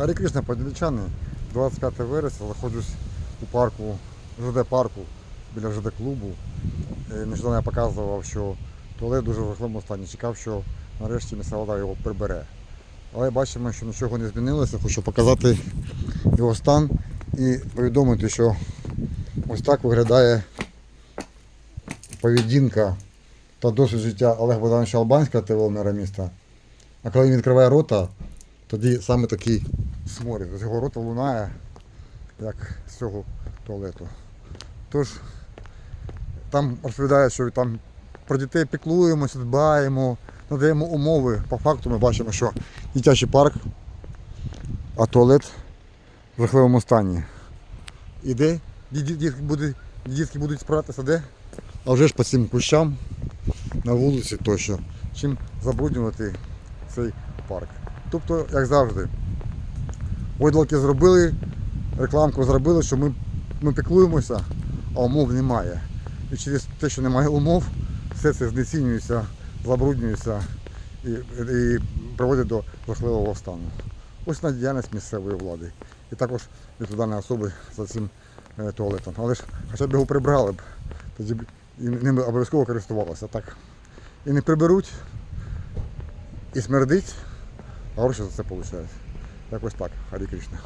Гарі Кришна, поділічани, 25 вересня, знаходжусь у парку, ЖД парку біля ЖД клубу. Е, Нещодавно я показував, що туалет дуже в жахливому стані. Чекав, що нарешті місцева влада його прибере. Але бачимо, що нічого не змінилося. Хочу показати його стан і повідомити, що ось так виглядає поведінка та досвід життя Олега Богдановича Албанського ТВ мера міста. А коли він відкриває рота, тоді саме такий сморід. З його рота лунає, як з цього туалету. Тож там розповідає, що там про дітей піклуємося, дбаємо, надаємо умови. По факту ми бачимо, що дитячий парк, а туалет в жахливому стані. І де ді- ді- дітки будуть, дітки будуть спиратися де? А вже ж по цим кущам на вулиці тощо. Чим забруднювати цей парк. Тобто, як завжди, видалки зробили, рекламку зробили, що ми, ми піклуємося, а умов немає. І через те, що немає умов, все це знецінюється, забруднюється і, і приводить до жахливого стану. Ось на діяльність місцевої влади. І також відповідальні особи за цим е, туалетом. Але ж хоча б його прибрали б, тоді б і ним обов'язково користувалося. Так і не приберуть, і смердить, а гроші за це получають. Якось так. Харі Кришна.